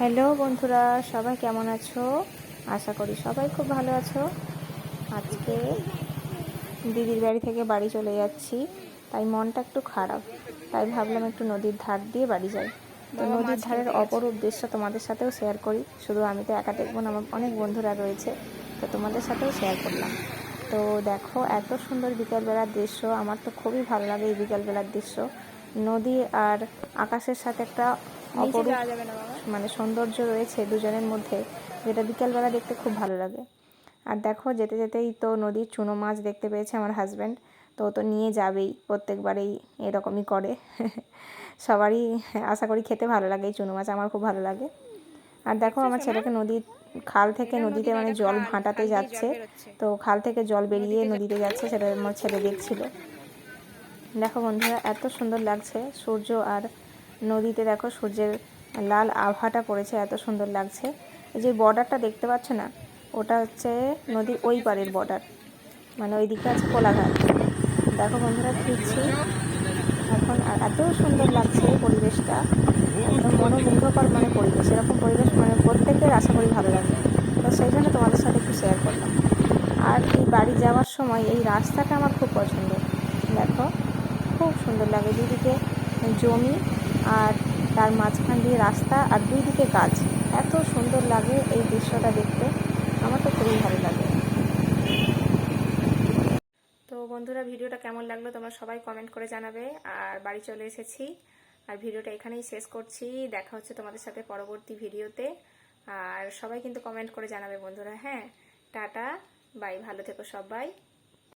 Hello বন্ধুরা সবাই কেমন আছো? আশা করি সবাই খুব ভালো আছো। আজকে দিদির বাড়ি থেকে বাড়ি চলে যাচ্ছি তাই মনটা একটু খারাপ। তাই ভাবলাম একটু নদীর ধার দিয়ে বাড়ি যাই। তো নদীর ধারের অপরূপ দৃশ্য তোমাদের সাথেও শেয়ার করি। শুধু আমি তো একা দেখব না আমার অনেক বন্ধুরা রয়েছে তো তোমাদের সাথেও শেয়ার করলাম। তো দেখো এত সুন্দর বিকালবেলার দৃশ্য আমার তো খুবই ভালো লাগে এই বিকালবেলার দৃশ্য। নদী আর আকাশের সাথে একটা অপরূপ মানে সৌন্দর্য রয়েছে দুজনের মধ্যে যেটা বিকালবেলা দেখতে খুব ভালো লাগে। আর দেখো যেতে যেতেই তো নদীর চুনো মাছ দেখতে পেয়েছে আমার হাজব্যান্ড তো তো নিয়ে যাবেই প্রত্যেকবারেই এরকমই করে। সবারই আশা করি খেতে ভালো লাগে এই চুনো মাছ আমার খুব ভালো লাগে। আর দেখো আমার ছেলেকে নদীর খাল থেকে নদীতে মানে জল ভাঁটাতে যাচ্ছে। তো খাল থেকে জল বেরিয়ে নদীতে যাচ্ছে সেটা আমার ছেলে দেখছিল। দেখো বন্ধুরা, এত সুন্দর লাগছে। সূর্য আর নদীতে দেখো সূর্যের লাল আভাটা পড়েছে, এত সুন্দর লাগছে। এই যে বর্ডারটা দেখতে পাচ্ছ না, ওটা হচ্ছে নদীর ওই পারের বর্ডার মানে ওই দিকে আছে কোলাঘাট। দেখো বন্ধুরা, ফিরছি। এখন আর এত সুন্দর লাগছে পরিবেশটা। একদম মনোমুগ্ধকর মানে পরিবেশ, এরকম পরিবেশ মানে প্রত্যেকের আশা করি ভালো লাগবে। তো সেই জন্য তোমাদের সাথে একটু শেয়ার করলাম। আর এই বাড়ি যাওয়ার সময় এই রাস্তাটা আমার খুব পছন্দ। দেখো খুব সুন্দর লাগে দুদিকে জমি আর তার মাঝখান দিয়ে রাস্তা আর দুই দিকে গাছ। এত সুন্দর লাগে এই দৃশ্যটা দেখতে। আমার তো খুবই ভালো লাগে। তো বন্ধুরা, ভিডিওটা কেমন লাগল তোমরা সবাই কমেন্ট করে জানাবে। আর বাড়ি চলে এসেছি। আর ভিডিওটা এখানেই শেষ করছি। দেখা হচ্ছে তোমাদের সাথে পরবর্তী ভিডিওতে। আর সবাই কিন্তু কমেন্ট করে জানাবে বন্ধুরা। হ্যাঁ টাটা। বাই। ভালো থেকো সবাই।